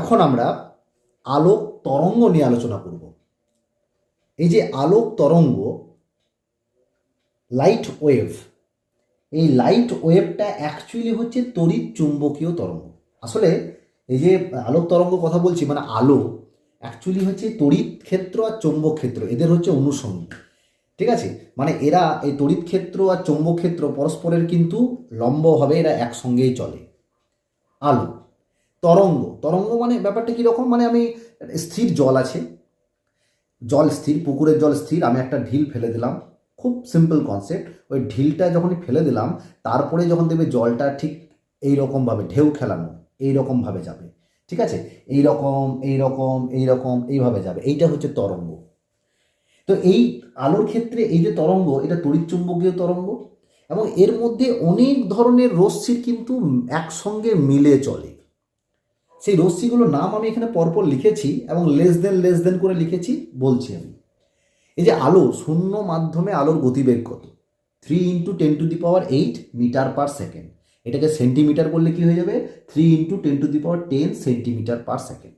এখন আমরা আলোক তরঙ্গ নিয়ে আলোচনা করব। এই যে আলোক তরঙ্গ লাইট ওয়েভ এই লাইট ওয়েভটা অ্যাকচুয়ালি হচ্ছে তড়িৎ চুম্বকীয় তরঙ্গ। আসলে এই যে আলোক তরঙ্গ কথা বলছি মানে আলো অ্যাকচুয়ালি হচ্ছে তড়িৎ ক্ষেত্র আর চৌম্বক ক্ষেত্র, এদের হচ্ছে অনুষঙ্গী ঠিক আছে? মানে এরা এই তড়িৎ ক্ষেত্র আর চৌম্বক ক্ষেত্র পরস্পরের কিন্তু লম্বভাবে এরা একসঙ্গেই চলে। আলো তরঙ্গ। তরঙ্গ মানে ব্যাপারটা কীরকম? মানে আমি স্থির জল আছে। জল স্থির, পুকুরের জল স্থির, আমি একটা ঢিল ফেলে দিলাম। খুব সিম্পল কনসেপ্ট ওই ঢিলটা যখনই ফেলে দিলাম, তারপরে যখন দেখবে জলটা ঠিক এই রকমভাবে ঢেউ খেলানো এই রকমভাবে যাবে। ঠিক আছে? এই রকম এই রকম এই রকম এইভাবে যাবে। এইটা হচ্ছে তরঙ্গ। তো এই আলোর ক্ষেত্রে এই যে তরঙ্গ, এটা তড়িৎচুম্বকীয় তরঙ্গ। এবং এর মধ্যে অনেক ধরনের রশ্মির কিন্তু একসঙ্গে মিলে চলে। সেই রশ্মিগুলোর নাম আমি এখানে পরপর লিখেছি এবং লেস দেন লেস দেন করে লিখেছি বলছি আমি। এই যে আলো, শূন্য মাধ্যমে আলোর গতিবেগ কত three into ten to the power eight metre per second এটাকে সেন্টিমিটার করলে কি হয়ে যাবে? Three into ten to the power ten centimetre per second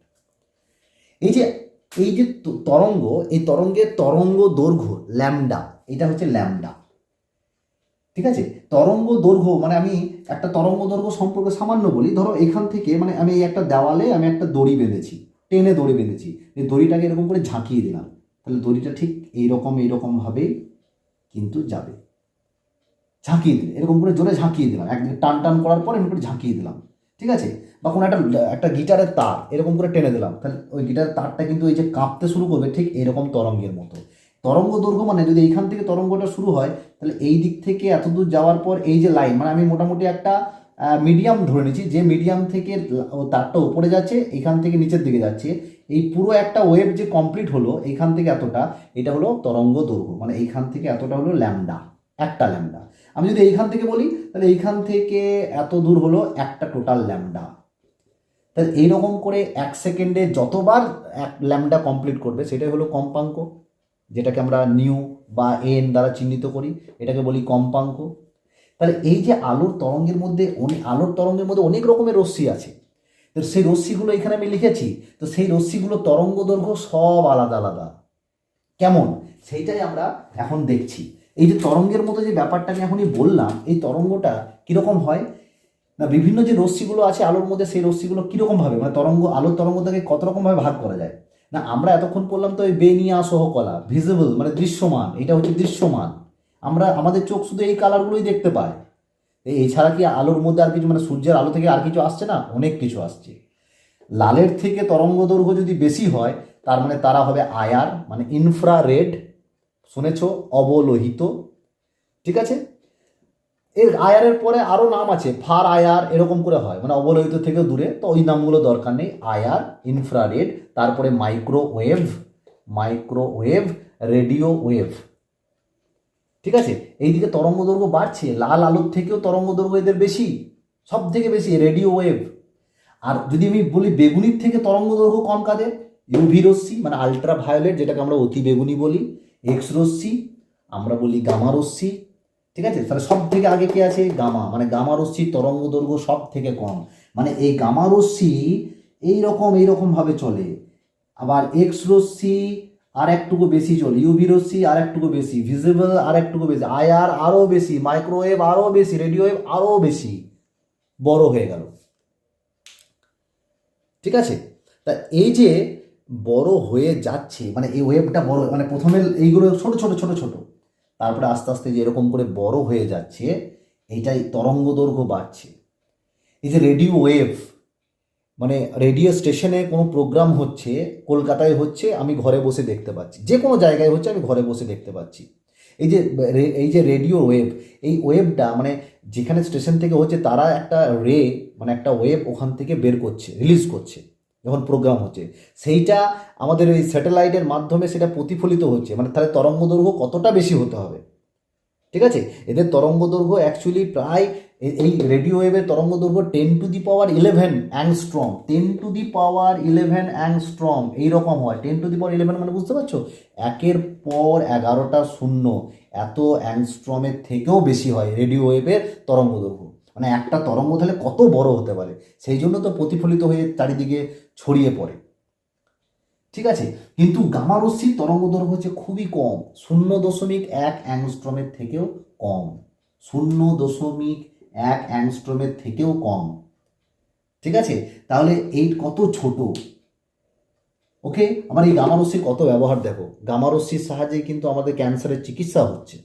এই যে এই যে তরঙ্গ, এই তরঙ্গের তরঙ্গ দৈর্ঘ্য ল্যামডা এটা হচ্ছে ল্যামডা ঠিক আছে? তরঙ্গ দৈর্ঘ্য মানে আমি একটা তরঙ্গ দৈর্ঘ্য সম্পর্কে সামান্য বলি, ধরো এখান থেকে মানে আমি এই একটা দেওয়ালে আমি একটা দড়ি বেঁধেছি, টেনে দড়ি বেঁধেছি, এই দড়িটাকে এরকম করে ঝাঁকিয়ে দিলাম। তাহলে দড়িটা ঠিক এইরকম, এইরকমভাবেই কিন্তু যাবে। ঝাঁকিয়ে দিলে, এরকম করে জোরে ঝাঁকিয়ে দিলাম। একদিকে টান টান করার পর এরকম করে ঝাঁকিয়ে দিলাম। ঠিক আছে? বা কোনো একটা একটা গিটারের তার এরকম করে টেনে দিলাম। তাহলে ওই গিটারের তারটা কিন্তু এই যে কাঁপতে শুরু করবে ঠিক এরকম তরঙ্গের মতো। তরঙ্গ দৈর্ঘ্য মানে যদি এইখান থেকে তরঙ্গটা শুরু হয়, তাহলে এই দিক থেকে এত দূর যাওয়ার পর এই যে লাইন মানে আমি মোটামুটি একটা মিডিয়াম ধরে নিচ্ছি যে মিডিয়াম থেকে তারটা উপরে যাচ্ছে, এখান থেকে নিচের দিকে যাচ্ছে। এই পুরো একটা ওয়েভ যে কমপ্লিট হলো, এইখান থেকে এতটা, এটা হলো তরঙ্গ দৈর্ঘ্য মানে এইখান থেকে এতটা হলো ল্যামডা একটা ল্যামডা আমি যদি এইখান থেকে বলি, তাহলে এইখান থেকে এত দূর হলো একটা টোটাল ল্যামডা তাহলে এইরকম করে এক সেকেন্ডে যতবার এক ল্যামডা কমপ্লিট করবে, সেটাই হলো কম্পাঙ্ক। যেটাকে আমরা নিউ বা এন দ্বারা চিহ্নিত করি, এটাকে বলি কম্পাঙ্ক। তাহলে এই যে আলোর তরঙ্গের মধ্যে অনেক আলোর তরঙ্গের মধ্যে অনেক রকমের রশ্মি আছে। তো সেই রশ্মিগুলো এখানে আমি লিখেছি, তো সেই রশ্মিগুলো তরঙ্গ দৈর্ঘ্য সব আলাদা আলাদা। কেমন? সেইটাই আমরা এখন দেখছি। এই যে তরঙ্গের মতো যে ব্যাপারটা আমি এখনই বললাম, এই তরঙ্গটা কীরকম হয়? না, বিভিন্ন যে রশ্মিগুলো আছে আলোর মধ্যে, সেই রশ্মিগুলো কীরকমভাবে মানে তরঙ্গ, আলোর তরঙ্গটাকে কত রকমভাবে ভাগ করা যায়? না, আমরা এতক্ষণ পড়লাম তো ওই বেনিয়া সহকলা ভিজিবল মানে দৃশ্যমান, এটা হচ্ছে দৃশ্যমান। আমরা, আমাদের চোখ শুধু এই কালারগুলোই দেখতে পায়। এছাড়া কি আলোর মধ্যে আর কিছু মানে সূর্যের আলো থেকে আর কিছু আসছে না? অনেক কিছু আসছে। লালের থেকে তরঙ্গ দৈর্ঘ্য যদি বেশি হয়, তার মানে তারা হবে আয়ার মানে ইনফ্রারেড শুনেছ? অবলোহিত। ঠিক আছে? এর আয়ারের পরে আরও নাম আছে ফার আয়ার, এরকম করে হয়। মানে অবলোহিত থেকে দূরে। তো ওই নামগুলো দরকার নেই। আয়ার ইনফ্রারেড তারপরে মাইক্রোওয়েভ মাইক্রোওয়েভ রেডিও ওয়েভ ঠিক আছে? এইদিকে তরঙ্গ দৈর্ঘ্য বাড়ছে। লাল আলোর থেকেও তরঙ্গ দৈর্ঘ্য এদের বেশি। সব থেকে বেশি রেডিও ওয়েভ আর যদি আমি বলি বেগুনির থেকে তরঙ্গ দৈর্ঘ্য কম কাদের? ইউভি রশ্মি মানে আলট্রা ভায়োলেট যেটাকে আমরা অতি বেগুনি বলি। এক্স রশ্মি, আমরা বলি গামা রশ্মি ঠিক আছে? তাহলে সব থেকে আগে কি আছে? গামা। মানে গামা রশ্মির তরঙ্গ দৈর্ঘ্য সব থেকে কম। মানে এই গামা রশ্মি এইরকম, এইরকমভাবে চলে। আবার এক্স রশ্মি আর একটুকু বেশি চলে। ইউভি রশ্মি আর একটুকু বেশি। ভিজিবল আর একটুকু বেশি আইআর আরও বেশি। মাইক্রোওয়েভ আরও বেশি। রেডিও ওয়েভ আরও বেশি। বড় হয়ে গেল। ঠিক আছে? তা এই যে বড় হয়ে যাচ্ছে মানে এই ওয়েভটা বড় মানে প্রথমে এইগুলো ছোট ছোট ছোট ছোট। তারপরে আস্তে আস্তে যে এরকম করে বড় হয়ে যাচ্ছে এইটাই তরঙ্গ দৈর্ঘ্য বাড়ছে। এই যে রেডিও ওয়েভ মানে রেডিও স্টেশনে কোনো প্রোগ্রাম হচ্ছে, কলকাতায় হচ্ছে, আমি ঘরে বসে দেখতে পাচ্ছি। যে কোনো জায়গায় হচ্ছে, আমি ঘরে বসে দেখতে পাচ্ছি। এই যে এই যে রেডিও ওয়েভ এই ওয়েভটা মানে যেখানে স্টেশন থেকে হচ্ছে, তারা একটা রে মানে একটা ওয়েভ ওখান থেকে বের করছে রিলিজ করছে। যখন প্রোগ্রাম হচ্ছে। সেইটা আমাদের এই স্যাটেলাইটের মাধ্যমে সেটা প্রতিফলিত হচ্ছে। মানে তাহলে তরঙ্গ দৈর্ঘ্য কতটা বেশি হতে হবে? ঠিক আছে? এদের তরঙ্গ দৈর্ঘ্য অ্যাকচুয়ালি প্রায় এই রেডিও ওয়েভের তরঙ্গ দৈর্ঘ্য ten to the power eleven angstrom ten to the power eleven angstrom এইরকম হয়। Ten to the power eleven মানে বুঝতে পারছ? একের পর এগারোটা শূন্য এত অ্যাংস্ট্রমের থেকেও বেশি হয় রেডিও ওয়েভের তরঙ্গ দৈর্ঘ্য। মানে একটা তরঙ্গ তাহলে কত বড় হতে পারে? সেই জন্য তো প্রতিফলিত হয়ে চারিদিকে ছড়িয়ে পড়ে। ঠিক আছে? কিন্তু গামা রশ্মির তরঙ্গ দৈর্ঘ্য হচ্ছে খুবই কম, শূন্য দশমিক এক অ্যাংস্ট্রমের থেকেও কম, শূন্য দশমিক এক অ্যাংস্ট্রমের থেকেও কম। ঠিক আছে? তাহলে এই কত ছোট? ওকে? আমার এই গামারস্যির কত ব্যবহার দেখো। গামারস্যির সাহায্যে কিন্তু আমাদের ক্যান্সারের চিকিৎসা হচ্ছে।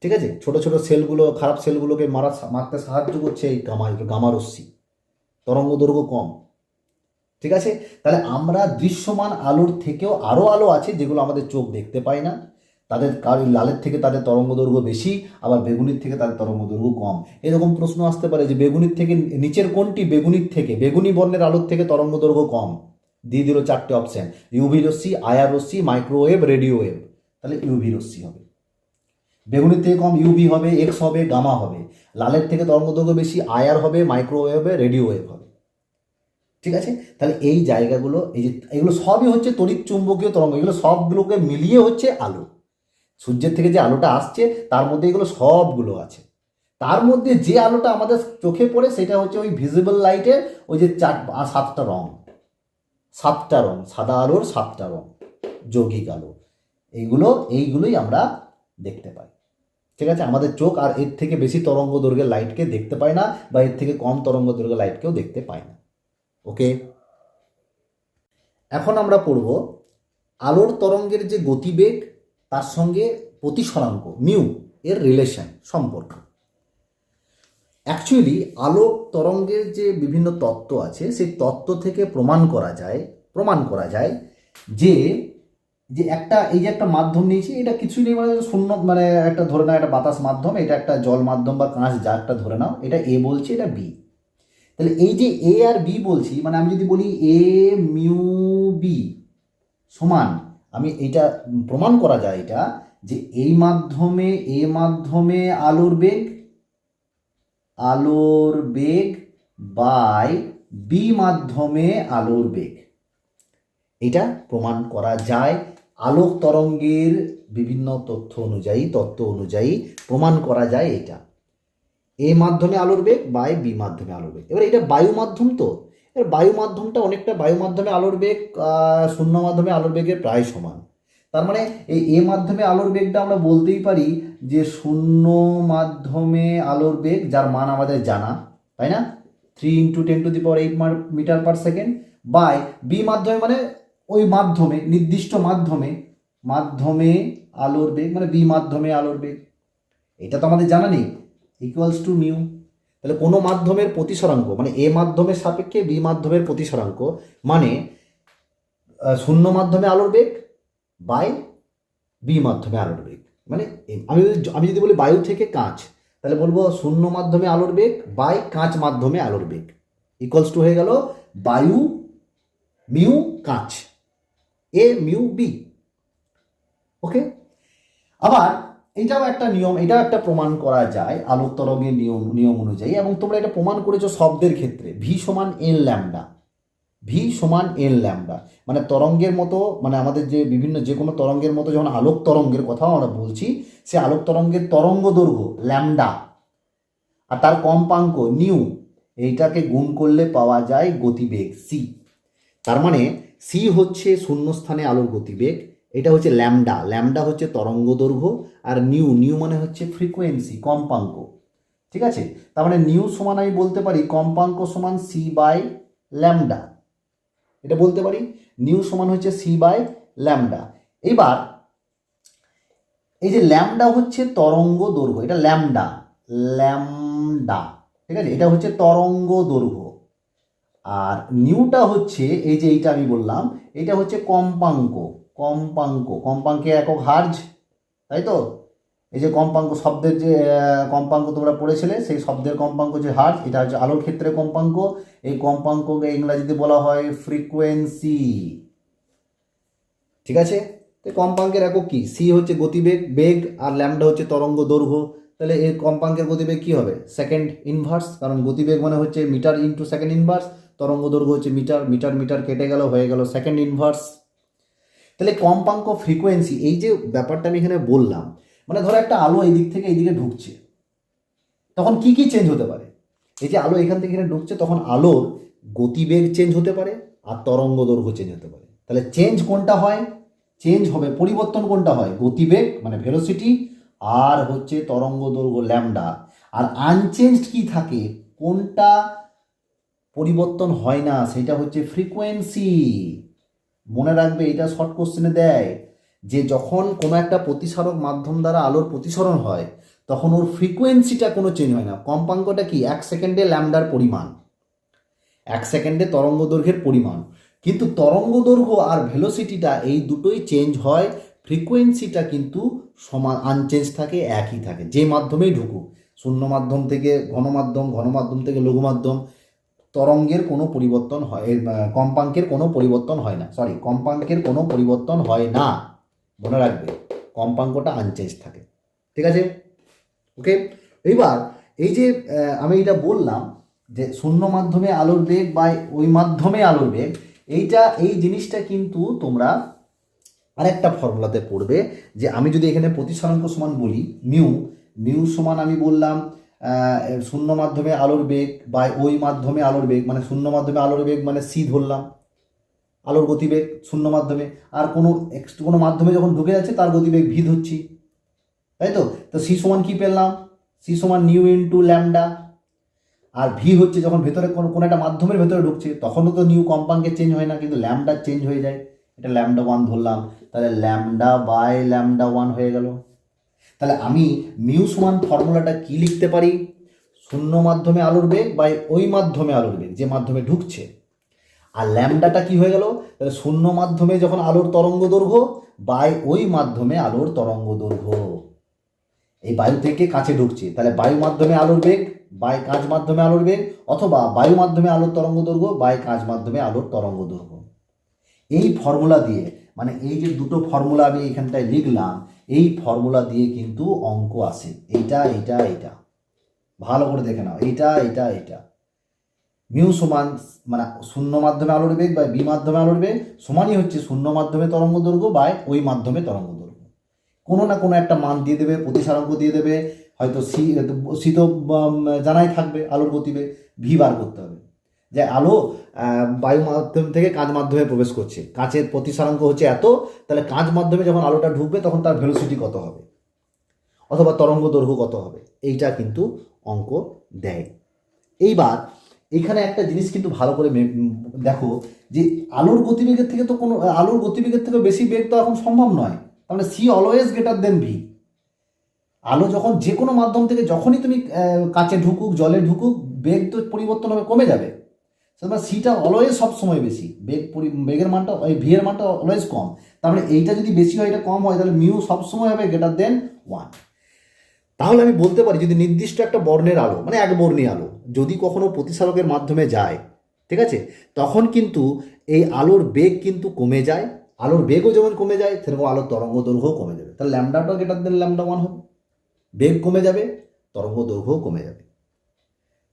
ঠিক আছে? ছোট ছোট সেলগুলো, খারাপ সেলগুলোকে মারা, মারতে সাহায্য করছে এই গামা গামারস্যি তরঙ্গ দৈর্ঘ্য কম। ঠিক আছে? তাহলে আমরা দৃশ্যমান আলোর থেকেও আরও আলো আছে যেগুলো আমাদের চোখ দেখতে পায় না। তাদের কার লালের থেকে তাদের তরঙ্গ দৈর্ঘ্য বেশি, আবার বেগুনির থেকে তাদের তরঙ্গ দৈর্ঘ্য কম। এরকম প্রশ্ন আসতে পারে যে বেগুনির থেকে নিচের কোনটি বেগুনির থেকে? বেগুনি বর্ণের আলোর থেকে তরঙ্গ দৈর্ঘ্য কম। দিয়ে দিল চারটে অপশান ইউভি রশ্মি, আয়ার রশ্মি মাইক্রোওয়েভ রেডিও ওয়েভ তাহলে ইউভি রশ্মি হবে। বেগুনির থেকে কম ইউভি হবে এক্স হবে গামা হবে। লালের থেকে তরঙ্গ দৈর্ঘ্য বেশি, আয়ার হবে মাইক্রোওয়েভ রেডিও ওয়েভ হবে। ঠিক আছে? তাহলে এই জায়গাগুলো, এই যে, এগুলো সবই হচ্ছে তড়িৎ চুম্বকীয় তরঙ্গ। এগুলো সবগুলোকে মিলিয়ে হচ্ছে আলো। সূর্যের থেকে যে আলোটা আসছে, তার মধ্যে এগুলো সবগুলো আছে। তার মধ্যে যে আলোটা আমাদের চোখে পড়ে, সেটা হচ্ছে ওই ভিজিবল লাইটের ওই যে চার সাতটা রং। সাতটা রং, সাদা আলোর সাতটা রং, যৌগিক আলো। এইগুলো, এইগুলোই আমরা দেখতে পাই। ঠিক আছে? আমাদের চোখ আর এর থেকে বেশি তরঙ্গ দৈর্ঘ্যের লাইটকে দেখতে পায় না, বা এর থেকে কম তরঙ্গ দৈর্ঘ্যের লাইটকেও দেখতে পায় না। ওকে? এখন আমরা পড়ব আলোর তরঙ্গের যে গতিবেগ, তার সঙ্গে প্রতিসরাঙ্ক, মিউ, এর রিলেশন সম্পর্ক। অ্যাকচুয়ালি আলোক তরঙ্গের যে বিভিন্ন তত্ত্ব আছে, সেই তত্ত্ব থেকে প্রমাণ করা যায়, প্রমাণ করা যায় যে যে একটা, এই যে একটা মাধ্যম নিয়েছি, এটা কিছুই নেই মানে শূন্য মানে একটা ধরে নাও, একটা বাতাস মাধ্যম, এটা একটা জল মাধ্যম বা কাঁচ, যা একটা ধরে নাও, এটা এ বলছে, এটা বি তাহলে এই যে এ আর বি বলছি মানে আমি যদি বলি এ মিউ বি সমান, আমি এটা প্রমাণ করা যায় এটা, যে এই মাধ্যমে, এ মাধ্যমে আলোর বেগ আলোর বেগ বাই বি মাধ্যমে আলোর বেগ। এটা প্রমাণ করা যায়। আলোক তরঙ্গের বিভিন্ন তথ্য অনুযায়ী, তত্ত্ব অনুযায়ী প্রমাণ করা যায় এটা। এ মাধ্যমে আলোর বেগ বাই বি মাধ্যমে আলোর বেগ। এবার এটা বায়ু মাধ্যম তো। এবার বায়ু মাধ্যমটা অনেকটা বায়ু মাধ্যমে আলোর বেগ শূন্য মাধ্যমে আলোর বেগের প্রায় সমান। তার মানে এই এ মাধ্যমে আলোর বেগটা আমরা বলতেই পারি যে শূন্য মাধ্যমে আলোর বেগ, যার মান আমাদের জানা, তাই না? Three into ten to the power eight metre per second by B মাধ্যমে মানে ওই মাধ্যমে, নির্দিষ্ট মাধ্যমে মাধ্যমে আলোর বেগ মানে বি মাধ্যমে আলোর বেগ। এটা তো আমাদের জানা নেই। ইকুয়ালস টু মিউ তাহলে কোনো মাধ্যমের প্রতিসরাঙ্ক মানে এ মাধ্যমের সাপেক্ষে বি মাধ্যমের প্রতিসরাঙ্ক মানে শূন্য মাধ্যমে আলোর বেগ বাই বি মাধ্যমে আলোর বেগ। মানে আমি যদি আমি যদি বলি বায়ু থেকে কাঁচ, তাহলে বলব শূন্য মাধ্যমে আলোর বেগ বাই কাঁচ মাধ্যমে আলোর বেগ। ইকুয়ালস টু হয়ে গেল বায়ু মিউ কাঁচ। এ মিউ বি ওকে আবার এটাও একটা নিয়ম, এটাও একটা প্রমাণ করা যায় আলোক তরঙ্গের নিয়ম নিয়ম অনুযায়ী এবং তোমরা এটা প্রমাণ করেছ শব্দের ক্ষেত্রে। ভি সমান এন ল্যামডা ভি সমান এন ল্যামডা মানে তরঙ্গের মতো মানে আমাদের যে বিভিন্ন যে কোনো তরঙ্গের মতো যখন আলোক তরঙ্গের কথাও আমরা বলছি, সে আলোক তরঙ্গের তরঙ্গ দৈর্ঘ্য ল্যামডা আর তার কম্পাঙ্ক নিউ এইটাকে গুণ করলে পাওয়া যায় গতিবেগ সি তার মানে সি হচ্ছে শূন্যস্থানে আলোর গতিবেগ, এটা হচ্ছে ল্যামডা ল্যামডা হচ্ছে তরঙ্গ দৈর্ঘ্য আর নিউ নিউ মানে হচ্ছে ফ্রিকোয়েন্সি কম্পাঙ্ক। ঠিক আছে? তার মানে নিউ সমান আমি বলতে পারি কম্পাঙ্ক সমান সি বাই ল্যামডা এটা বলতে পারি নিউ সমান হচ্ছে সি বাই ল্যামডা এবার এই যে ল্যামডা হচ্ছে তরঙ্গ দৈর্ঘ্য, এটা ল্যামডা ল্যামডা ঠিক আছে? এটা হচ্ছে তরঙ্গ দৈর্ঘ্য। আর নিউটা হচ্ছে, এই যে এইটা আমি বললাম, এটা হচ্ছে কম্পাঙ্ক কম্পাঙ্ক। কম্পাঙ্কে একক হার্জ, তাই তো? এই যে কম্পাঙ্ক, শব্দের যে কম্পাঙ্ক তোমরা পড়েছিলে, সেই শব্দের কম্পাঙ্ক যে হার্জ এটা হচ্ছে আলোর ক্ষেত্রে কম্পাঙ্ক। এই কম্পাঙ্ককে ইংরাজিতে বলা হয় ফ্রিকোয়েন্সি ঠিক আছে? তো কম্পাঙ্কের একক কি? সি হচ্ছে গতিবেগ, বেগ, আর ল্যামডা হচ্ছে তরঙ্গ দৈর্ঘ্য। তাহলে এই কম্পাঙ্কের গতিবেগ কি হবে? সেকেন্ড ইনভার্স কারণ গতিবেগ মানে হচ্ছে মিটার ইনটু সেকেন্ড ইনভার্স তরঙ্গ দৈর্ঘ্য হচ্ছে মিটার মিটার মিটার কেটে গেল, হয়ে গেল সেকেন্ড ইনভার্স তাহলে কম্পাঙ্ক ফ্রিকোয়েন্সি এই যে ব্যাপারটা আমি এখানে বললাম মানে ধরো একটা আলো এই দিক থেকে এইদিকে ঢুকছে। তখন কি কি চেঞ্জ হতে পারে? এই যে আলো এখান থেকে এখানে ঢুকছে, তখন আলোর গতিবেগ চেঞ্জ হতে পারে আর তরঙ্গ দৈর্ঘ্য চেঞ্জ হতে পারে। তাহলে চেঞ্জ কোনটা হয়? চেঞ্জ হবে পরিবর্তন কোনটা হয়? গতিবেগ মানে ভেলোসিটি আর হচ্ছে তরঙ্গ দৈর্ঘ্য ল্যামডা আর আনচেঞ্জড কি থাকে? কোনটা পরিবর্তন হয় না, সেটা হচ্ছে ফ্রিকোয়েন্সি মনে রাখবে, এটা শর্ট কোশ্চেনে দেয়। যে যখন কোনো একটা প্রতিসারক মাধ্যম দ্বারা আলোর প্রতিসরণ হয়, তখন ওর ফ্রিকোয়েন্সিটা কোনো চেঞ্জ হয় না। কম্পাঙ্কটা কি? এক সেকেন্ডে ল্যামডার পরিমাণ। এক সেকেন্ডে তরঙ্গ দৈর্ঘ্যের পরিমাণ। কিন্তু তরঙ্গ দৈর্ঘ্য আর ভেলোসিটিটা এই দুটোই চেঞ্জ হয় ফ্রিকোয়েন্সিটা কিন্তু সমান আনচেঞ্জ থাকে, একই থাকে, যে মাধ্যমেই ঢুকুক। শূন্য মাধ্যম থেকে ঘন মাধ্যম ঘন মাধ্যম থেকে লঘু মাধ্যম, তরঙ্গের কোনো পরিবর্তন হয় কম্পাঙ্কের কোনো পরিবর্তন হয় না। সরি কম্পাঙ্কের কোনো পরিবর্তন হয় না। মনে রাখবে, কম্পাঙ্কটা আনচেঞ্জ থাকে। ঠিক আছে? ওকে এইবার, এই যে আমি এটা বললাম যে শূন্য মাধ্যমে আলোর বেগ বা ওই মাধ্যমে আলোর বেগ, এইটা, এই জিনিসটা কিন্তু তোমরা আরেকটা ফর্মুলাতে পড়বে যে আমি যদি এখানে প্রতিসরাঙ্ক সমান বলি মিউ মিউ সমান আমি বললাম শূন্য মাধ্যমে আলোর বেগ বা ওই মাধ্যমে আলোর বেগ মানে শূন্য মাধ্যমে আলোর বেগ মানে সি ধরলাম। আলোর গতিবেগ শূন্য মাধ্যমে। আর কোনো কোনো মাধ্যমে যখন ঢুকে যাচ্ছে, তার গতিবেগ ভি ধরছি তাই তো? তো সি সমান কী পেলাম? সি সমান নিউ ইন্টু ল্যামডা। আর ভি হচ্ছে যখন ভেতরে কোনো কোনো একটা মাধ্যমের ভেতরে ঢুকছে, তখনও তো নিউ কম্পাঙ্কে চেঞ্জ হয় না, কিন্তু ল্যামডা চেঞ্জ হয়ে যায়। এটা ল্যামডা ওয়ান ধরলাম। তাহলে ল্যামডা বাই ল্যামডা ওয়ান হয়ে গেল। তাহলে আমি মিউ সমান ফর্মুলাটা কি লিখতে পারি? শূন্য মাধ্যমে আলোর বেগ বাই ওই মাধ্যমে আলোর বেগ, যে মাধ্যমে ঢুকছে। আর ল্যামডাটা কি হয়ে গেল? তাহলে শূন্য মাধ্যমে যখন আলোর তরঙ্গ দৈর্ঘ্য, বাই ওই মাধ্যমে আলোর তরঙ্গ দৈর্ঘ্য। এই বায়ু থেকে কাছে ঢুকছে। তাহলে বায়ু মাধ্যমে আলোর বেগ, বাই কাঁচ মাধ্যমে আলোর বেগ, অথবা বায়ু মাধ্যমে আলোর তরঙ্গ দৈর্ঘ্য, বাই কাঁচ মাধ্যমে আলোর তরঙ্গ দৈর্ঘ্য। এই ফর্মুলা দিয়ে মানে এই যে দুটো ফর্মুলা আমি এখানটায় লিখলাম, এই ফর্মুলা দিয়ে কিন্তু অঙ্ক আসে। এইটা এইটা এইটা। ভালো করে দেখে নাও। এইটা এইটা এইটা। মিউ সমান মানে শূন্য মাধ্যমে আলোর বেগ বা বি মাধ্যমে আলোর বেগ সমানই হচ্ছে শূন্য মাধ্যমে তরঙ্গ দৈর্ঘ্য বা ওই মাধ্যমে তরঙ্গ দৈর্ঘ্য। কোনো না কোনো একটা মান দিয়ে দেবে, প্রতিসারাঙ্ক দিয়ে দেবে, হয়তো সি সি তো জানাই থাকবে আলোর গতিবেগ, ভি বার করতে হবে। যে আলো বায়ু মাধ্যম থেকে কাঁচ মাধ্যমে প্রবেশ করছে। কাঁচের প্রতিসারাঙ্ক হচ্ছে এত, তাহলে কাঁচ মাধ্যমে যখন আলোটা ঢুকবে তখন তার ভেলোসিটি কত হবে? অথবা তরঙ্গ দৈর্ঘ্য কত হবে? এইটা কিন্তু অঙ্ক দেয়। এইবার এখানে একটা জিনিস কিন্তু ভালো করে দেখো যে আলোর গতিবেগের থেকে তো কোনো, আলোর গতিবেগের থেকে বেশি বেগ তো এখন সম্ভব নয়। তাহলে C always greater than V আলো যখন যে কোনো মাধ্যম থেকে যখনই তুমি কাচে ঢুকুক, জলে ঢুকুক, বেগ তো পরিবর্তন হবে, কমে যাবে। সেটা সিটা অলওয়েজ সব সময় বেশি। বেগ বেগের মানটা, ওই ভি এর মানটা অলওয়েজ কম। তার মানে এইটা যদি বেশি হয়, এটা কম হয়, তাহলে মিউ সব সময় হবে গ্রেটার দেন ওয়ান তাহলে আমি বলতে পারি যদি নির্দিষ্ট একটা বর্ণের আলো মানে এক বর্ণী আলো, যদি কখনো প্রতিসারকের মাধ্যমে যায়, ঠিক আছে? তখন কিন্তু এই আলোর বেগ কিন্তু কমে যায়, আলোর বেগও যেমন কমে যায়, সেরকম আলোর তরঙ্গ দৈর্ঘ্যও কমে যাবে। তাহলে ল্যামডাটাও গ্রেটার দেন ল্যামডা ওয়ান হবে, বেগ কমে যাবে, তরঙ্গ দৈর্ঘ্যও কমে যাবে।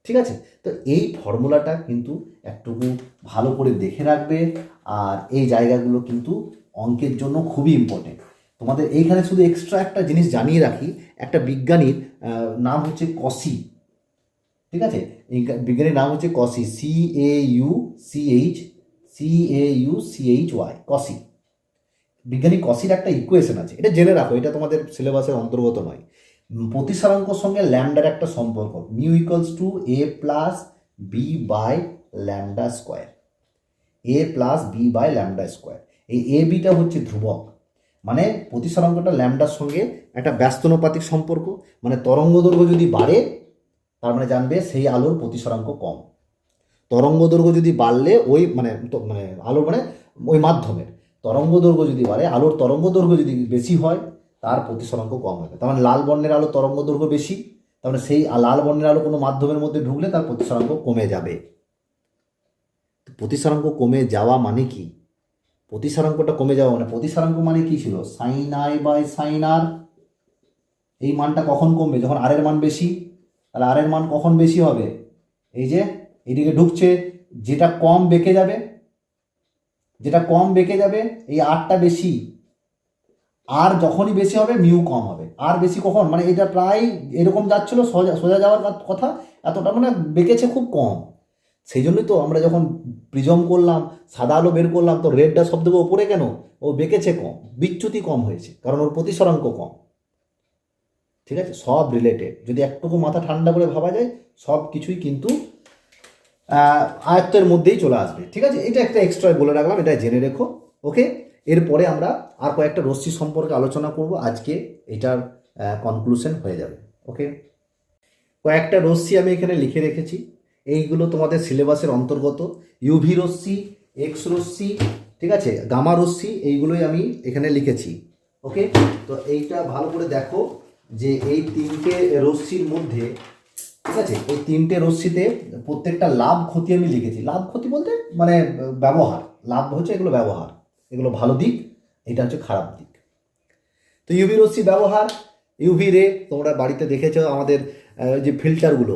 ঠিক আছে? তো এই ফর্মুলাটা কিন্তু একটুকু ভালো করে দেখে রাখবে, আর এই জায়গাগুলো কিন্তু অঙ্কের জন্য খুবই ইম্পর্টেন্ট তোমাদের এইখানে শুধু এক্সট্রা একটা জিনিস জানিয়ে রাখি, একটা বিজ্ঞানীর নাম হচ্ছে কসি। ঠিক আছে? বিজ্ঞানীর নাম হচ্ছে Cauchy. C A U C H C A U C H Y Cauchy. বিজ্ঞানী কসির একটা ইকুয়েশন আছে। এটা জেনে রাখো, এটা তোমাদের সিলেবাসের অন্তর্গত নয়। প্রতিসারাঙ্কর সঙ্গে ল্যামডার একটা সম্পর্ক। Mu equals to A plus B by lambda square A plus B by lambda square এই এ বিটা হচ্ছে ধ্রুবক। মানে প্রতিসারাঙ্কটা ল্যামডার সঙ্গে একটা ব্যস্তনুপাতিক সম্পর্ক মানে তরঙ্গ দৈর্ঘ্য যদি বাড়ে, তার মানে জানবে সেই আলোর প্রতিসরাঙ্ক কম। তরঙ্গ দৈর্ঘ্য যদি বাড়লে ওই মানে মানে আলো মানে ওই মাধ্যমের। তরঙ্গ দৈর্ঘ্য যদি বাড়ে, আলোর তরঙ্গ দৈর্ঘ্য যদি বেশি হয়, তার প্রতিসরাঙ্ক কম হবে। তার মানে লাল বর্ণের আলো তরঙ্গ দৈর্ঘ্য বেশি, তার মানে সেই লাল বর্ণের আলো কোনো মাধ্যমের মধ্যে ঢুকলে তার প্রতিসরাঙ্ক কমে যাবে। প্রতিসরাঙ্ক কমে যাওয়া মানে কি? প্রতিসরাঙ্কটা কমে যাওয়া মানে প্রতিসরাঙ্ক মানে কি ছিল? Sine I by sine R এই মানটা কখন কমবে? যখন আর এর মান বেশি, তাহলে আর এর মান কখন বেশি হবে? এই যে এদিকে ঢুকছে, যেটা কম বেঁকে যাবে, যেটা কম বেঁকে যাবে, এই আরটা বেশি। আর যখনই বেশি হবে, মিউ কম হবে। আর বেশি কখন? মানে এটা প্রায় এরকম যাচ্ছিল, সোজা সোজা যাওয়ার কথা, এতটা মানে বেঁকেছে খুব কম। সেই জন্যই তো আমরা যখন প্রিজম করলাম, সাদা আলো বের করলাম, তো রেডটা সব থেকে ওপরে কেন? ও বেঁকেছে কম, বিচ্যুতি কম হয়েছে, কারণ ওর প্রতিসরাঙ্ক কম। ঠিক আছে? সব রিলেটেড যদি একটুকু মাথা ঠান্ডা করে ভাবা যায়, সব কিছুই কিন্তু আয়ত্তের মধ্যেই চলে আসবে। ঠিক আছে? এটা একটা এক্সট্রা বলে রাখলাম এটা জেনে রেখো। ওকে এরপরে আমরা আর কয়েকটা রশ্মি সম্পর্কে আলোচনা করব, আজকে এটার কনক্লুশন হয়ে যাবে। ওকে কয়েকটা রশ্মি আমি এখানে লিখে রেখেছি। এইগুলো তোমাদের সিলেবাসের অন্তর্গত। ইউভি রশ্মি এক্স রশ্মি, ঠিক আছে? গামা রশ্মি, এইগুলোই আমি এখানে লিখেছি। ওকে? তো এইটা ভালো করে দেখো যে এই তিনটে রশ্মির মধ্যে, ঠিক আছে? এই তিনটে রশ্মিতে প্রত্যেকটা লাভ, ক্ষতি আমি লিখেছি। লাভ, ক্ষতি বলতে মানে ব্যবহার। লাভ হচ্ছে এগুলো ব্যবহার। এগুলো ভালো দিক, এটা হচ্ছে খারাপ দিক। তো ইউভি রশ্মি ব্যবহার। ইউভি রে তোমরা বাড়িতে দেখেছ আমাদের যে ফিল্টারগুলো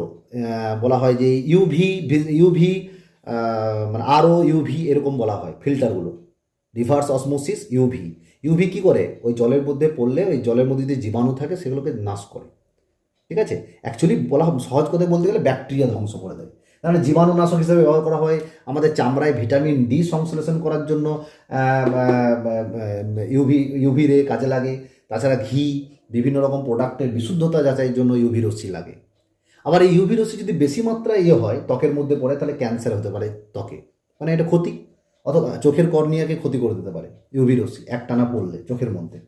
বলা হয় যে ইউভি ইউভি মানে আরও ইউভি এরকম বলা হয় ফিল্টারগুলো রিভার্স অসমোসিস ইউভি ইউভি কি করে? ওই জলের মধ্যে পড়লে, ওই জলের মধ্যে যে জীবাণু থাকে সেগুলোকে নাশ করে। ঠিক আছে? অ্যাকচুয়ালি বলা সহজ কথা বলতে গেলে ব্যাকটেরিয়া ধ্বংস করে দেয়। তাহলে জীবাণুনাশক হিসেবে ব্যবহার করা হয় আমাদের চামড়ায় ভিটামিন ডি সংশ্লেষণ করার জন্য ইউভি ইউভি রে কাজে লাগে। তাছাড়া ঘি বিভিন্ন রকম প্রোডাক্টের বিশুদ্ধতা যাচাইয়ের জন্য ইউভি রশ্মি লাগে। আবার এই ইউভি রশ্মি যদি বেশি মাত্রায় ইয়ে হয়, ত্বকের মধ্যে পড়ে, তাহলে ক্যান্সার হতে পারে ত্বকে। মানে এটা ক্ষতি, অথবা চোখের কর্নিয়াকে ক্ষতি করে দিতে পারে ইউভি রশ্মি, একটানা পড়লে চোখের মধ্যে।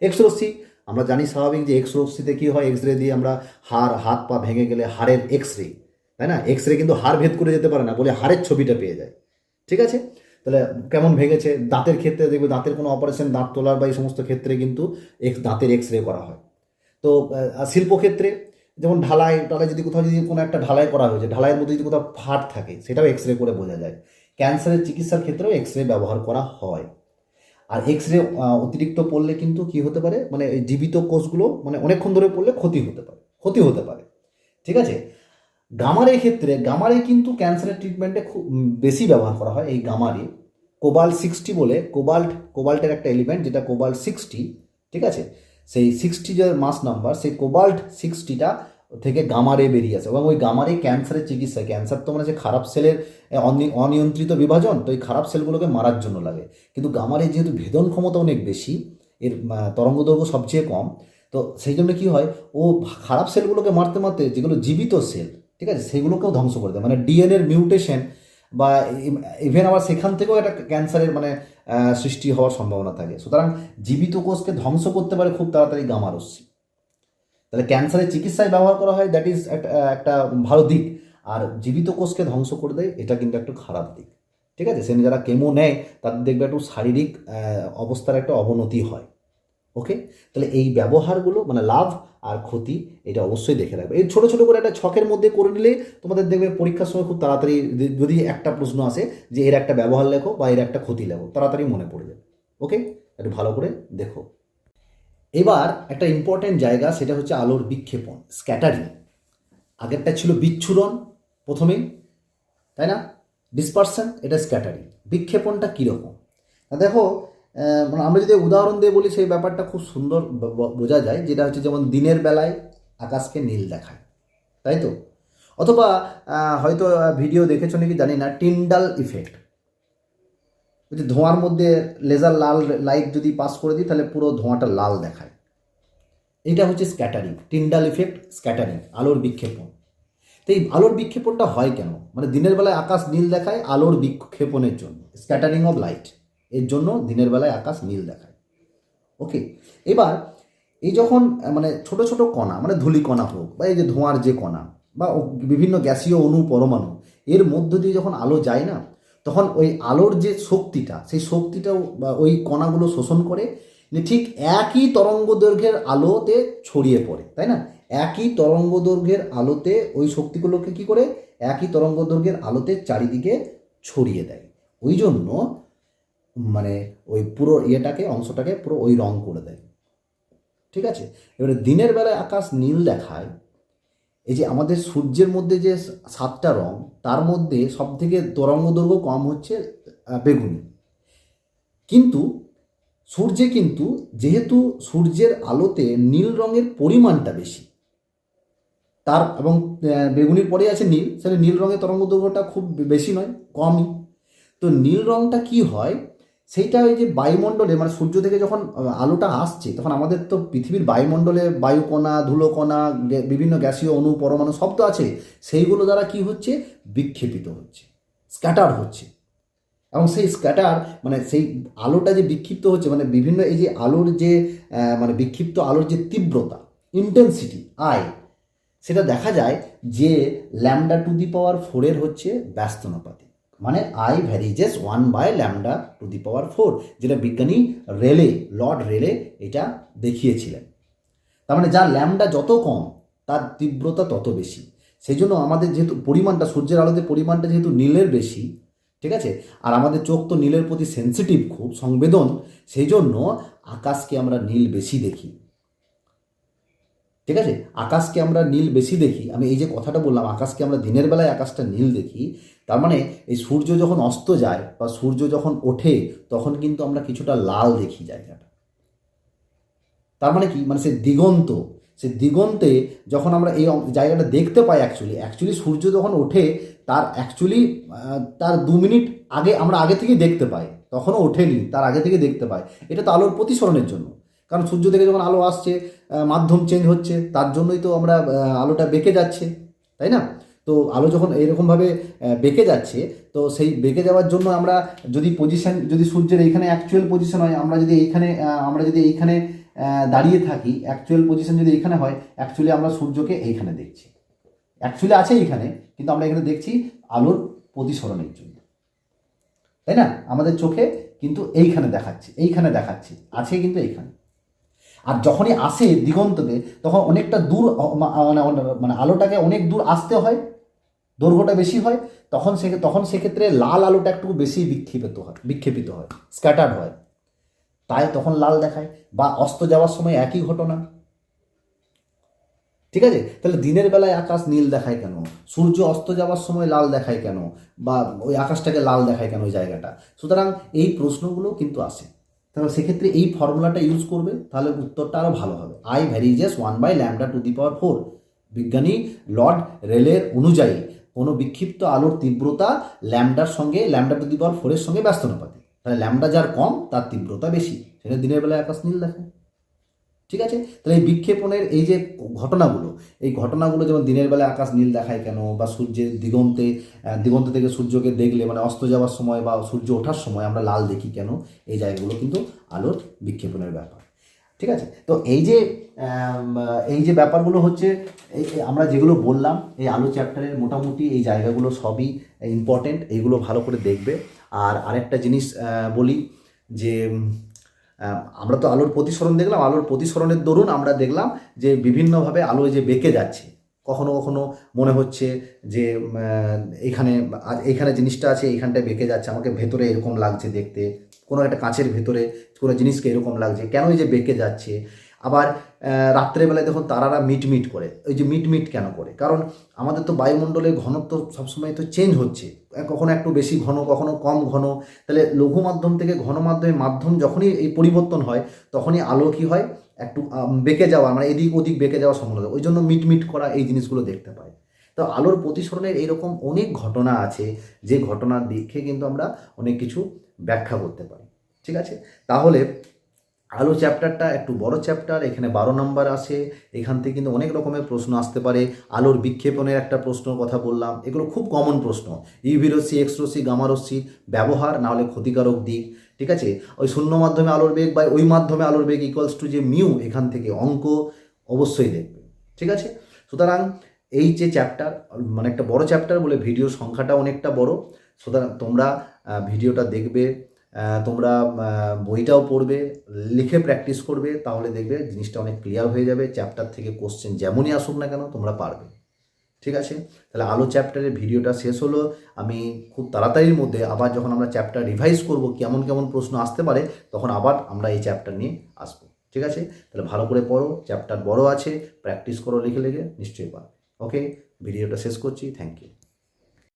এক্স রশ্মি, আমরা জানি স্বাভাবিক যে এক্স রশ্মিতে কী হয় এক্স রে দিয়ে আমরা হাড়, হাত, পা ভেঙে গেলে হাড়ের এক্স রে তাই না? এক্স রে কিন্তু হাড় ভেদ করে যেতে পারে না বলে হাড়ের ছবিটা পেয়ে যায়। ঠিক আছে? তাহলে কেমন ভেঙেছে? দাঁতের ক্ষেত্রে দেখবে দাঁতের কোনো অপারেশন দাঁত তোলার বা এই সমস্ত ক্ষেত্রে কিন্তু এক্স দাঁতের এক্স রে করা হয়। তো শিল্পক্ষেত্রে যেমন ঢালাই টালাই যদি কোথাও যদি কোনো একটা ঢালাই করা হয়েছে, ঢালাইয়ের মধ্যে যদি কোথাও ফাট থাকে, সেটাও এক্স রে করে বোঝা যায়। ক্যান্সারের চিকিৎসার ক্ষেত্রেও এক্স রে ব্যবহার করা হয়। আর এক্স রে অতিরিক্ত পড়লে কিন্তু কি হতে পারে? মানে জীবিত কোষগুলো মানে অনেকক্ষণ ধরে পড়লে ক্ষতি হতে পারে। ক্ষতি হতে পারে। ঠিক আছে? গামারের ক্ষেত্রে গামারে কিন্তু ক্যান্সারের ট্রিটমেন্টে খুব বেশি ব্যবহার করা হয় এই গামারে। কোবাল্ট সিক্সটি বলে কোবাল্ট কোবাল্টের একটা এলিমেন্ট যেটা কোবাল্ট সিক্সটি ঠিক আছে? সেই সিক্সটি যে মাস নাম্বার সেই কোবাল্ট সিক্সটিটা থেকে গামারে বেরিয়ে আসে। এবং ওই গামারে ক্যান্সারের চিকিৎসা ক্যান্সার তো মানে যে খারাপ সেলের অনিয়ন্ত্রিত বিভাজন তো এই খারাপ সেলগুলোকে মারার জন্য লাগে। কিন্তু গামারে যেহেতু ভেদন ক্ষমতা অনেক বেশি এর আহ, তরঙ্গদৈর্ঘ্য সবচেয়ে কম তো সেই জন্য কি হয় ও খারাপ সেলগুলোকে মারতে মারতে যেগুলো জীবিত সেল ঠিক আছে? সেগুলোকেও ধ্বংস করে দেয়। মানে ডিএনএর মিউটেশন বা ইভেন আবার সেখান থেকেও একটা ক্যান্সারের মানে সৃষ্টি হওয়ার সম্ভাবনা থাকে। সুতরাং জীবিত কোষকে ধ্বংস করতে পারে খুব তাড়াতাড়ি গামা রশ্মি। তাহলে ক্যান্সারের চিকিৎসায় ব্যবহার করা হয় দ্যাট ইজ একটা ভালো দিক। আর জীবিত কোষকে ধ্বংস করে দেয়, এটা কিন্তু একটু খারাপ দিক। ঠিক আছে? সেখানে যারা কেমো নেয়, তাদের দেখবে একটু শারীরিক অবস্থার একটা অবনতি হয়। ওকে তাহলে এই ব্যবহারগুলো মানে লাভ আর ক্ষতি, এটা অবশ্যই দেখে রাখবে। এই ছোটো ছোটো করে একটা ছকের মধ্যে করে নিলে তোমাদের দেখবে পরীক্ষার সময় খুব তাড়াতাড়ি যদি- একটা প্রশ্ন আসে যে এর একটা ব্যবহার লেখো বা এর একটা ক্ষতি লেখো, তাড়াতাড়ি মনে পড়ে যাবে ওকে একটু ভালো করে দেখো। এবার একটা ইম্পর্ট্যান্ট জায়গা, সেটা হচ্ছে আলোর বিক্ষেপণ স্ক্যাটারিং আগেরটা ছিল বিচ্ছুরণ প্রথমেই তাই না? ডিসপারশন এটা স্ক্যাটারিং বিক্ষেপণটা কীরকম? দেখো মানে আমরা যদি উদাহরণ দিয়ে বলি, সেই ব্যাপারটা খুব সুন্দর বোঝা যায়, যেটা হচ্ছে যেমন দিনের বেলায় আকাশকে নীল দেখায়, তাই তো? অথবা হয়তো ভিডিও দেখেছ নাকি, জানি না টিন্ডাল ইফেক্ট ওই যে ধোঁয়ার মধ্যে লেজার লাল লাইট যদি পাস করে দিই, তাহলে পুরো ধোঁয়াটা লাল দেখায়। এটা হচ্ছে স্ক্যাটারিং টিন্ডাল ইফেক্ট স্ক্যাটারিং আলোর বিক্ষেপণ। তো এই আলোর বিক্ষেপণটা হয় কেন? মানে দিনের বেলায় আকাশ নীল দেখায়, আলোর বিক্ষেপণের জন্য স্ক্যাটারিং অফ লাইট এর জন্য দিনের বেলায় আকাশ নীল দেখায়। ওকে এবার এই যখন মানে ছোট ছোট কণা মানে ধূলি কণা হোক, বা এই যে ধোঁয়ার যে কণা, বা বিভিন্ন গ্যাসীয় অণু পরমাণু, এর মধ্য দিয়ে যখন আলো যায় না, তখন ওই আলোর যে শক্তিটা, সেই শক্তিটাও, বা ওই কণাগুলো শোষণ করে ঠিক একই তরঙ্গ দৈর্ঘ্যের আলোতে ছড়িয়ে পড়ে, তাই না? একই তরঙ্গ দৈর্ঘ্যের আলোতে ওই শক্তিগুলোকে কি করে? একই তরঙ্গ দৈর্ঘ্যের আলোতে চারিদিকে ছড়িয়ে দেয়। ওই জন্য মানে ওই পুরো ইয়েটাকে, অংশটাকে পুরো ওই রং করে দেয়। ঠিক আছে? এবারে দিনের বেলায় আকাশ নীল দেখায়। এই যে আমাদের সূর্যের মধ্যে যে সাতটা রং, তার মধ্যে সব থেকে তরঙ্গ দৈর্ঘ্য কম হচ্ছে বেগুনি। কিন্তু সূর্যে কিন্তু যেহেতু সূর্যের আলোতে নীল রঙের পরিমাণটা বেশি, তার এবং বেগুনির পরে আছে নীল সেটা নীল রঙের তরঙ্গ দৈর্ঘ্যটা খুব বেশি নয়, কমই। তো নীল রঙটা কি হয়? সেইটা ওই যে বায়ুমণ্ডলে মানে সূর্য থেকে যখন আলোটা আসছে, তখন আমাদের তো পৃথিবীর বায়ুমণ্ডলে বায়ুকণা, ধুলোকণা বিভিন্ন গ্যাসীয় অণু, পরমাণু সব তো আছে, সেইগুলো দ্বারা কি হচ্ছে? বিক্ষেপিত হচ্ছে, স্ক্যাটার হচ্ছে। এবং সেই স্ক্যাটার মানে সেই আলোটা যে বিক্ষিপ্ত হচ্ছে মানে বিভিন্ন এই যে আলোর যে মানে বিক্ষিপ্ত আলোর যে তীব্রতা ইন্টেন্সিটি আয় সেটা দেখা যায় যে ল্যামডা টু দি পাওয়ার ফোরের হচ্ছে ব্যস্তানুপাতিক মানে I varies one by lambda to the power four যেটা বিজ্ঞানী রেলে, লর্ড রেলে এটা দেখিয়েছিলেন। তার মানে যার ল্যামডা যত কম, তার তীব্রতা তত বেশি। সেই জন্য আমাদের যেহেতু পরিমাণটা, সূর্যের আলোতে পরিমাণটা যেহেতু নীলের বেশি, ঠিক আছে? আর আমাদের চোখ তো নীলের প্রতি সেন্সিটিভ খুব সংবেদন, সেই জন্য আকাশকে আমরা নীল বেশি দেখি। ঠিক আছে? আকাশকে আমরা নীল বেশি দেখি। আমি এই যে কথাটা বললাম, আকাশকে আমরা দিনের বেলায় আকাশটা নীল দেখি, তার মানে এই সূর্য যখন অস্ত যায় বা সূর্য যখন ওঠে, তখন কিন্তু আমরা কিছুটা লাল দেখি জায়গাটা। তার মানে কি? মানে সে দিগন্ত। সে দিগন্তে যখন আমরা এই জায়গাটা দেখতে পাই অ্যাকচুয়ালি অ্যাকচুয়ালি সূর্য যখন ওঠে, তার অ্যাকচুয়ালি তার দু মিনিট আগে আমরা আগে থেকেই দেখতে পাই। তখনও ওঠেনি, তার আগে থেকে দেখতে পাই। এটা তো আলোর প্রতিসরণের জন্য। কারণ সূর্য থেকে যখন আলো আসছে মাধ্যম চেঞ্জ হচ্ছে, তার জন্যই তো আমরা আলোটা বেঁকে যাচ্ছে, তাই না? তো আলো যখন এইরকমভাবে বেঁকে যাচ্ছে, তো সেই বেঁকে যাওয়ার জন্য আমরা যদি পজিশন যদি সূর্যের এইখানে অ্যাকচুয়াল পজিশন হয়, আমরা যদি এইখানে আমরা যদি এইখানে দাঁড়িয়ে থাকি অ্যাকচুয়াল পজিশন যদি এখানে হয় অ্যাকচুয়ালি আমরা সূর্যকে এইখানে দেখছি। অ্যাকচুয়ালি আছে এইখানে, কিন্তু আমরা এখানে দেখছি আলোর প্রতিসরণের জন্য। তাই না? আমাদের চোখে কিন্তু এইখানে দেখাচ্ছে এইখানে দেখাচ্ছে, আছে কিন্তু এইখানে। আর যখনই আসে দিগন্ততে, তখন অনেকটা দূর মানে মানে আলোটাকে অনেক দূর আসতে হয়, দৈর্ঘ্যটা বেশি হয়, তখন সে, তখন সেক্ষেত্রে লাল আলোটা একটু বেশি বিক্ষেপিত হয় বিক্ষেপিত হয় স্ক্যাটার্ড হয়। তাই তখন লাল দেখায়, বা অস্ত যাওয়ার সময় একই ঘটনা। ঠিক আছে? তাহলে দিনের বেলায় আকাশ নীল দেখায় কেন? সূর্য অস্ত যাওয়ার সময় লাল দেখায় কেন? বা ওই আকাশটাকে লাল দেখায় কেন ওই জায়গাটা? সুতরাং এই প্রশ্নগুলো কিন্তু আসে। তাহলে সেক্ষেত্রে এই ফর্মুলাটা ইউজ করবে, তাহলে উত্তরটা আরও ভালো হবে। I varies one by lambda to the power four বিজ্ঞানী লর্ড রেলের অনুযায়ী কোনো বিক্ষিপ্ত আলোর তীব্রতা ল্যামডার সঙ্গে, ল্যামডা টু দি পাওয়ার ফোরের সঙ্গে ব্যস্ত ব্যস্তানুপাতিক তাহলে ল্যামডা যার কম, তার তীব্রতা বেশি। সেটা দিনের বেলায় আকাশ নীল দেখায়। ঠিক আছে? তাহলে এই বিক্ষেপণের এই যে ঘটনাগুলো, এই ঘটনাগুলো যেমন দিনের বেলা আকাশ নীল দেখায় কেন? বা সূর্যের দিগন্তে দিগন্ত থেকে সূর্যকে দেখলে মানে অস্ত যাওয়ার সময় বা সূর্য ওঠার সময় আমরা লাল দেখি কেন? এই জায়গাগুলো কিন্তু আলোর বিক্ষেপণের ব্যাপার। ঠিক আছে? তো এই যে এই যে ব্যাপারগুলো হচ্ছে আমরা যেগুলো বললাম, এই আলো চ্যাপ্টারের মোটামুটি এই জায়গাগুলো সবই ইম্পর্টেন্ট এইগুলো ভালো করে দেখবে। আর আরেকটা জিনিস বলি যে আমরা তো আলোর প্রতিসরণ দেখলাম, আলোর প্রতিসরণের দরুন আমরা দেখলাম যে বিভিন্নভাবে আলো যে বেঁকে যাচ্ছে। কখনো কখনো মনে হচ্ছে যে এখানে এখানে জিনিসটা আছে, এইখানটায় বেঁকে যাচ্ছে, আমাকে ভেতরে এরকম লাগছে দেখতে। কোনো একটা কাঁচের ভেতরে কোনো জিনিসকে এরকম লাগছে। কেন এই যে বেঁকে যাচ্ছে? আবার রাত্রেবেলায় দেখুন তারারা মিট মিট করে। ওই যে মিট মিট কেন করে? কারণ আমাদের তো বায়ুমণ্ডলের ঘনত্ব সবসময় তো চেঞ্জ হচ্ছে। কখনো একটু বেশি ঘন, কখনো কম ঘন। তাহলে লঘু মাধ্যম থেকে ঘন মাধ্যমে মাধ্যম যখনই এই পরিবর্তন হয়, তখনই আলো কী হয়? একটু বেঁকে যাওয়া মানে এদিক ওদিক বেঁকে যাওয়ার সম্ভাবনা ওই জন্য মিট মিট করা এই জিনিসগুলো দেখতে পাই। তো আলোর প্রতিসরণের এইরকম অনেক ঘটনা আছে, যে ঘটনা দেখে কিন্তু আমরা অনেক কিছু ব্যাখ্যা করতে পারি। ঠিক আছে? তাহলে আলো চ্যাপ্টারটা, একটু বড় চ্যাপ্টার, এখানে বারো নম্বর আসে এখান থেকে কিন্তু অনেক রকমের প্রশ্ন আসতে পারে। আলোর বিক্ষেপণের একটা প্রশ্নের কথা বললাম। এগুলো খুব কমন প্রশ্ন। ইউভি রশ্মি এক্স রশ্মি গামা রশ্মি ব্যবহার নাহলে ক্ষতিকারক দিক, ঠিক আছে? ওই শূন্য মাধ্যমে আলোর বেগ বা ওই মাধ্যমে আলোর বেগ ইকুয়ালস টু যে মিউ এখান থেকে অঙ্ক অবশ্যই দেখবে, ঠিক আছে? সুতরাং এই যে চ্যাপ্টার মানে একটা বড় চ্যাপ্টার বলে ভিডিও সংখ্যাটা অনেকটা বড়। সুতরাং তোমরা ভিডিওটা দেখবে। তোমরা বইটাও পড়বে, লিখে প্র্যাকটিস করবে, তাহলে দেখবে জিনিসটা অনেক ক্লিয়ার হয়ে যাবে চ্যাপ্টার থেকে কোশ্চেন যেমনই আসুক না কেন তোমরা পারবে। ঠিক আছে? তাহলে আলো চ্যাপ্টারের ভিডিওটা শেষ হলো। আমি খুব তাড়াতাড়ির মধ্যে আবার যখন আমরা চ্যাপ্টার রিভাইজ করব, কেমন কেমন প্রশ্ন আসতে পারে, তখন আবার আমরা এই চ্যাপ্টার নিয়ে আসব। ঠিক আছে? তাহলে ভালো করে পড়ো চ্যাপ্টার বড় আছে প্র্যাকটিস করো লিখে লিখে, নিশ্চয়ই পারবে। ওকে ভিডিওটা শেষ করছি থ্যাংক ইউ